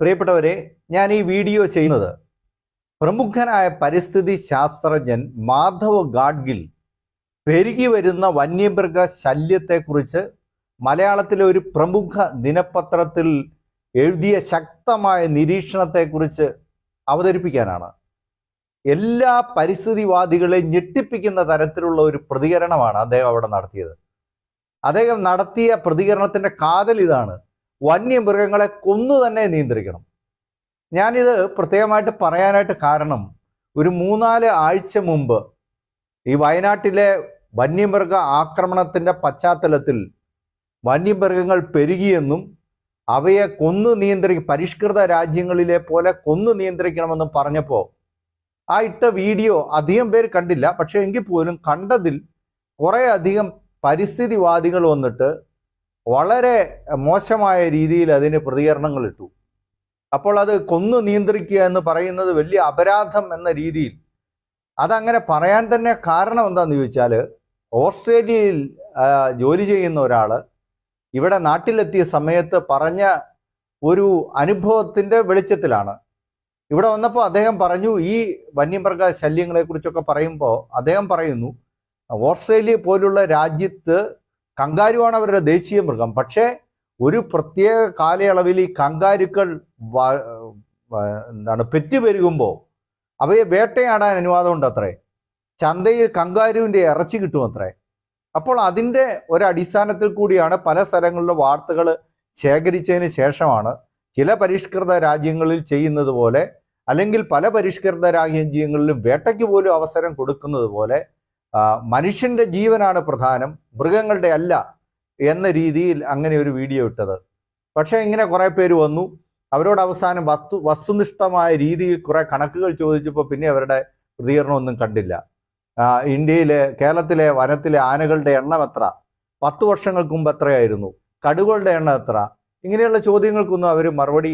പ്രിയപ്പെട്ടവരെ ഞാൻ ഈ വീഡിയോ ചെയ്യുന്നത് പ്രമുഖനായ പരിസ്ഥിതി ശാസ്ത്രജ്ഞൻ മാധവ് ഗാഡ്ഗിൽ പെരുകി വരുന്ന വന്യമൃഗ ശല്യത്തെക്കുറിച്ച് മലയാളത്തിലെ ഒരു പ്രമുഖ ദിനപത്രത്തിൽ എഴുതിയ ശക്തമായ നിരീക്ഷണത്തെക്കുറിച്ച് അവതരിപ്പിക്കാനാണ്. എല്ലാ പരിസ്ഥിതിവാദികളെയും ഞെട്ടിപ്പിക്കുന്ന തരത്തിലുള്ള ഒരു പ്രതികരണമാണ് അദ്ദേഹം അവിടെ നടത്തിയത്. അദ്ദേഹം നടത്തിയ പ്രതികരണത്തിന്റെ കാതൽ ഇതാണ്. വന്യമൃഗങ്ങളെ കൊന്നു തന്നെ നിയന്ത്രിക്കണം. ഞാനിത് പ്രത്യേകമായിട്ട് പറയാനായിട്ട് കാരണം ഒരു മൂന്നാൽ ആഴ്ച മുമ്പ് ഈ വയനാട്ടിലെ വന്യമൃഗ ആക്രമണത്തിന്റെ പശ്ചാത്തലത്തിൽ വന്യമൃഗങ്ങൾ പെരുകിയെന്നും അവയെ കൊന്നു നിയന്ത്രി പരിഷ്കൃത രാജ്യങ്ങളിലെ പോലെ കൊന്നു നിയന്ത്രിക്കണമെന്നും പറഞ്ഞപ്പോൾ ആ ഇട്ട വീഡിയോ അധികം പേര് കണ്ടില്ല. പക്ഷേ എങ്കിൽ പോലും കണ്ടതിൽ കുറേ അധികം പരിസ്ഥിതിവാദികൾ വന്നിട്ട് വളരെ മോശമായ രീതിയിൽ അതിന് പ്രതികരണങ്ങൾ ഇട്ടു. അപ്പോൾ അത് കൊന്നു നിയന്ത്രിക്കുക എന്ന് പറയുന്നത് വലിയ അപരാധം എന്ന രീതിയിൽ. അതങ്ങനെ പറയാൻ തന്നെ കാരണം എന്താണെന്ന് ചോദിച്ചാൽ ഓസ്ട്രേലിയയിൽ ജോലി ചെയ്യുന്ന ഒരാൾ ഇവിടെ നാട്ടിലെത്തിയ സമയത്ത് പറഞ്ഞ ഒരു അനുഭവത്തിന്റെ വെളിച്ചത്തിലാണ്. ഇവിടെ വന്നപ്പോൾ അദ്ദേഹം പറഞ്ഞു ഈ വന്യമൃഗ ശല്യങ്ങളെ കുറിച്ചൊക്കെ പറയുമ്പോൾ അദ്ദേഹം പറയുന്നു ഓസ്ട്രേലിയ പോലുള്ള രാജ്യത്ത് കങ്കാരുവാണ് അവരുടെ ദേശീയ മൃഗം. പക്ഷേ ഒരു പ്രത്യേക കാലയളവിൽ ഈ കങ്കാരുക്കൾ എന്താണ് പെറ്റുപെരുകുമ്പോൾ അവയെ വേട്ടയാടാൻ അനുവാദമുണ്ട് അത്രേ ചന്തയിൽ കങ്കാരുവിന്റെ ഇറച്ചി കിട്ടും അത്രേ അപ്പോൾ അതിന്റെ ഒരടിസ്ഥാനത്തിൽ കൂടിയാണ് പല സ്ഥലങ്ങളിലെ വാർത്തകൾ ശേഖരിച്ചതിന് ശേഷമാണ് ചില പരിഷ്കൃത രാജ്യങ്ങളിൽ ചെയ്യുന്നത് പോലെ അല്ലെങ്കിൽ പല പരിഷ്കൃത രാജ്യങ്ങളിലും വേട്ടയ്ക്ക് പോലും അവസരം കൊടുക്കുന്നത് പോലെ ആ, മനുഷ്യന്റെ ജീവനാണ് പ്രധാനം മൃഗങ്ങളുടെ അല്ല എന്ന രീതിയിൽ അങ്ങനെ ഒരു വീഡിയോ ഇട്ടത്. പക്ഷേ ഇങ്ങനെ കുറെ പേര് വന്നു. അവരോട് അവസാനം വസ്തു വസ്തുനിഷ്ഠമായ രീതിയിൽ കുറെ കണക്കുകൾ ചോദിച്ചപ്പോൾ പിന്നെ അവരുടെ പ്രതികരണമൊന്നും കണ്ടില്ല. ഇന്ത്യയിലെ കേരളത്തിലെ വനത്തിലെ ആനകളുടെ എണ്ണം എത്ര? പത്ത് വർഷങ്ങൾക്ക് മുമ്പ് എത്രയായിരുന്നു? കടുകളുടെ എണ്ണം എത്ര? ഇങ്ങനെയുള്ള ചോദ്യങ്ങൾക്കൊന്നും അവർ മറുപടി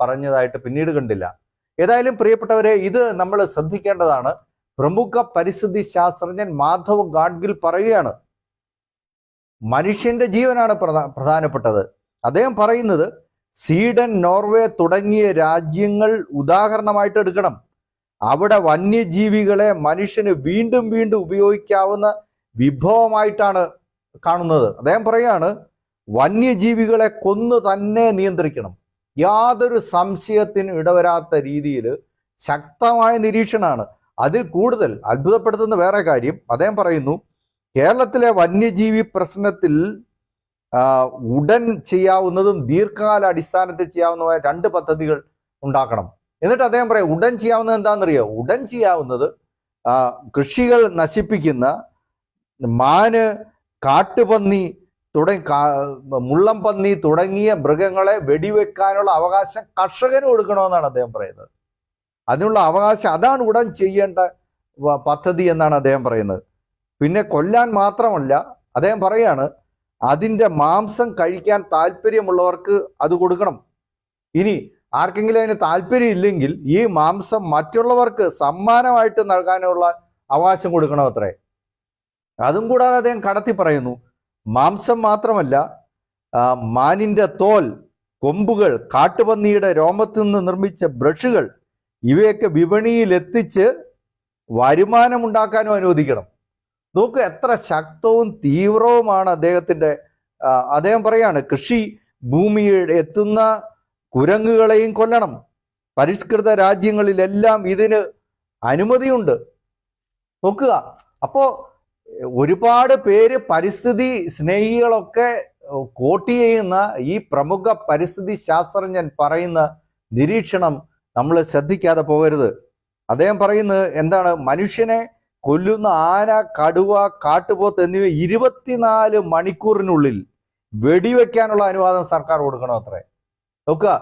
പറഞ്ഞതായിട്ട് പിന്നീട് കണ്ടില്ല. ഏതായാലും പ്രിയപ്പെട്ടവരെ ഇത് നമ്മൾ ശ്രദ്ധിക്കേണ്ടതാണ്. പ്രമുഖ പരിസ്ഥിതി ശാസ്ത്രജ്ഞൻ മാധവ് ഗാഡ്ഗിൽ പറയുകയാണ്. മനുഷ്യന്റെ ജീവനാണ് പ്രധാ- പ്രധാനപ്പെട്ടത്. അദ്ദേഹം പറയുന്നത് സ്വീഡൻ നോർവേ തുടങ്ങിയ രാജ്യങ്ങൾ ഉദാഹരണമായിട്ട് എടുക്കണം. അവിടെ വന്യജീവികളെ മനുഷ്യന് വീണ്ടും വീണ്ടും ഉപയോഗിക്കാവുന്ന വിഭവമായിട്ടാണ് കാണുന്നത്. അദ്ദേഹം പറയാണ് വന്യജീവികളെ കൊന്നു തന്നെ നിയന്ത്രിക്കണം. യാതൊരു സംശയത്തിനും ഇടവരാത്ത രീതിയിൽ ശക്തമായ നിരീക്ഷണമാണ്. അതിൽ കൂടുതൽ അത്ഭുതപ്പെടുത്തുന്ന വേറെ കാര്യം. അദ്ദേഹം പറയുന്നു കേരളത്തിലെ വന്യജീവി പ്രശ്നത്തിൽ ഉടൻ ചെയ്യാവുന്നതും ദീർഘകാലാടിസ്ഥാനത്തിൽ ചെയ്യാവുന്നതുമായ രണ്ട് പദ്ധതികൾ ഉണ്ടാക്കണം. എന്നിട്ട് അദ്ദേഹം പറയാം ഉടൻ ചെയ്യാവുന്നത് എന്താണെന്നറിയോ? ഉടൻ ചെയ്യാവുന്നത് കൃഷികൾ നശിപ്പിക്കുന്ന മാന് കാട്ടുപന്നി തുടങ്ങി മുള്ളം പന്നി തുടങ്ങിയ മൃഗങ്ങളെ വെടിവെക്കാനുള്ള അവകാശം കർഷകന് കൊടുക്കണമെന്നാണ് അദ്ദേഹം പറയുന്നത്. അതിനുള്ള അവകാശം അതാണ് ഉടൻ ചെയ്യേണ്ട പദ്ധതി എന്നാണ് അദ്ദേഹം പറയുന്നത്. പിന്നെ കൊല്ലാൻ മാത്രമല്ല അദ്ദേഹം പറയാണ് അതിന്റെ മാംസം കഴിക്കാൻ താല്പര്യമുള്ളവർക്ക് അത് കൊടുക്കണം. ഇനി ആർക്കെങ്കിലും അതിന് താല്പര്യം ഇല്ലെങ്കിൽ ഈ മാംസം മറ്റുള്ളവർക്ക് സമ്മാനമായിട്ട് നൽകാനുള്ള അവകാശം കൊടുക്കണം അത്രേ. അതും കൂടാതെ അദ്ദേഹം കടത്തി പറയുന്നു മാംസം മാത്രമല്ല മാനിന്റെ തോൽ കൊമ്പുകൾ കാട്ടുപന്നിയുടെ രോമത്തിൽ നിന്ന് നിർമ്മിച്ച ബ്രഷുകൾ ഇവയൊക്കെ വിപണിയിൽ എത്തിച്ച് വരുമാനമുണ്ടാക്കാനും അനുവദിക്കണം. നോക്ക് എത്ര ശക്തവും തീവ്രവുമാണ് അദ്ദേഹത്തിന്റെ അദ്ദേഹം പറയാണ് കൃഷി ഭൂമിയിൽ എത്തുന്ന കുരങ്ങുകളെയും കൊല്ലണം. പരിഷ്കൃത രാജ്യങ്ങളിലെല്ലാം ഇതിന് അനുമതിയുണ്ട്. നോക്കുക അപ്പോൾ ഒരുപാട് പേര് പരിസ്ഥിതി സ്നേഹികളൊക്കെ കോട്ട് ചെയ്യുന്ന ഈ പ്രമുഖ പരിസ്ഥിതി ശാസ്ത്രജ്ഞൻ പറയുന്ന നിരീക്ഷണം നമ്മൾ ശ്രദ്ധിക്കാതെ പോകരുത്. അദ്ദേഹം പറയുന്നത് എന്താണ്? മനുഷ്യനെ കൊല്ലുന്ന ആന കടുവ കാട്ടുപോത്ത് എന്നിവ ഇരുപത്തിനാല് മണിക്കൂറിനുള്ളിൽ വെടിവെക്കാനുള്ള അനുവാദം സർക്കാർ കൊടുക്കണം അത്രേ. നോക്കുക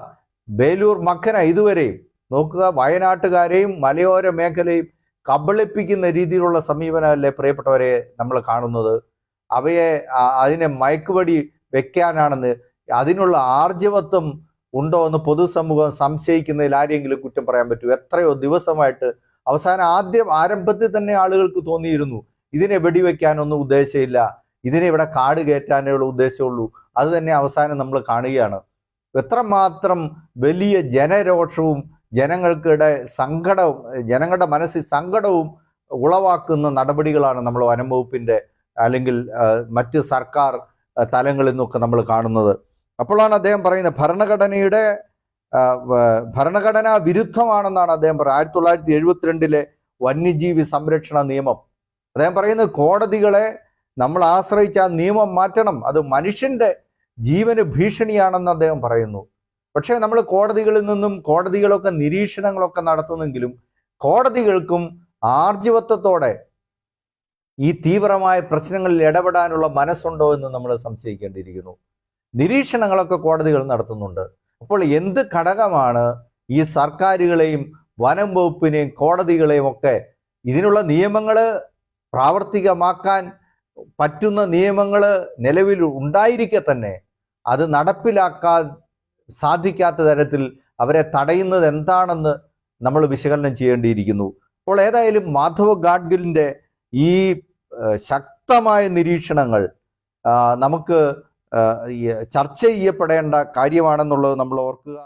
ബേലൂർ മക്കന ഇതുവരെയും നോക്കുക വയനാട്ടുകാരെയും മലയോര മേഖലയും കബളിപ്പിക്കുന്ന രീതിയിലുള്ള സമീപനമല്ലേ പ്രിയപ്പെട്ടവരെ നമ്മൾ കാണുന്നത്? അവയെ അതിനെ മയക്കുവടി വെക്കാനാണെന്ന് അതിനുള്ള ആർജവത്വം ഉണ്ടോ എന്ന് പൊതുസമൂഹം സംശയിക്കുന്നതിൽ ആരെങ്കിലും കുറ്റം പറയാൻ പറ്റൂ എത്രയോ ദിവസമായിട്ട് അവസാനം ആദ്യം ആരംഭത്തിൽ തന്നെ ആളുകൾക്ക് തോന്നിയിരുന്നു ഇതിനെ വെടിവെക്കാനൊന്നും ഉദ്ദേശമില്ല ഇതിനെ ഇവിടെ കാട് കയറ്റാനുള്ള ഉദ്ദേശമുള്ളൂ അത് തന്നെ അവസാനം നമ്മൾ കാണുകയാണ്. എത്രമാത്രം വലിയ ജനരോഷവും ജനങ്ങൾക്കിടെ സങ്കടവും ജനങ്ങളുടെ മനസ്സിൽ സങ്കടവും ഉളവാക്കുന്ന നടപടികളാണ് നമ്മൾ വനം വകുപ്പിന്റെ അല്ലെങ്കിൽ മറ്റ് സർക്കാർ തലങ്ങളിൽ നിന്നൊക്കെ നമ്മൾ കാണുന്നത്. അപ്പോഴാണ് അദ്ദേഹം പറയുന്നത് ഭരണഘടനയുടെ ഭരണഘടനാ വിരുദ്ധമാണെന്നാണ് അദ്ദേഹം പറയുന്നത്. ആയിരത്തി തൊള്ളായിരത്തി എഴുപത്തിരണ്ടിലെ വന്യജീവി സംരക്ഷണ നിയമം. അദ്ദേഹം പറയുന്നത് കോടതികളെ നമ്മൾ ആശ്രയിച്ച ആ നിയമം മാറ്റണം. അത് മനുഷ്യന്റെ ജീവന് ഭീഷണിയാണെന്ന് അദ്ദേഹം പറയുന്നു. പക്ഷേ നമ്മൾ കോടതികളിൽ നിന്നും കോടതികളൊക്കെ നിരീക്ഷണങ്ങളൊക്കെ നടത്തുന്നെങ്കിലും കോടതികൾക്കും ആർജവത്വത്തോടെ ഈ തീവ്രമായ പ്രശ്നങ്ങളിൽ ഇടപെടാനുള്ള മനസ്സുണ്ടോ എന്ന് നമ്മൾ സംശയിക്കേണ്ടിയിരിക്കുന്നു. നിരീക്ഷണങ്ങളൊക്കെ കോടതികൾ നടത്തുന്നുണ്ട്. അപ്പോൾ എന്ത് ഘടകമാണ് ഈ സർക്കാരുകളെയും വനം വകുപ്പിനെയും കോടതികളെയും ഒക്കെ ഇതിനുള്ള നിയമങ്ങൾ പ്രാവർത്തികമാക്കാൻ പറ്റുന്ന നിയമങ്ങൾ നിലവിൽ ഉണ്ടായിരിക്കെ തന്നെ അത് നടപ്പിലാക്കാൻ സാധിക്കാത്ത തരത്തിൽ അവരെ തടയുന്നത് എന്താണെന്ന് നമ്മൾ വിശകലനം ചെയ്യേണ്ടിയിരിക്കുന്നു. അപ്പോൾ ഏതായാലും മാധവ് ഗാഡ്ഗിലിന്റെ ഈ ശക്തമായ നിരീക്ഷണങ്ങൾ നമുക്ക് ചർച്ച ചെയ്യപ്പെടേണ്ട കാര്യമാണെന്നുള്ളത് നമ്മൾ ഓർക്കുക.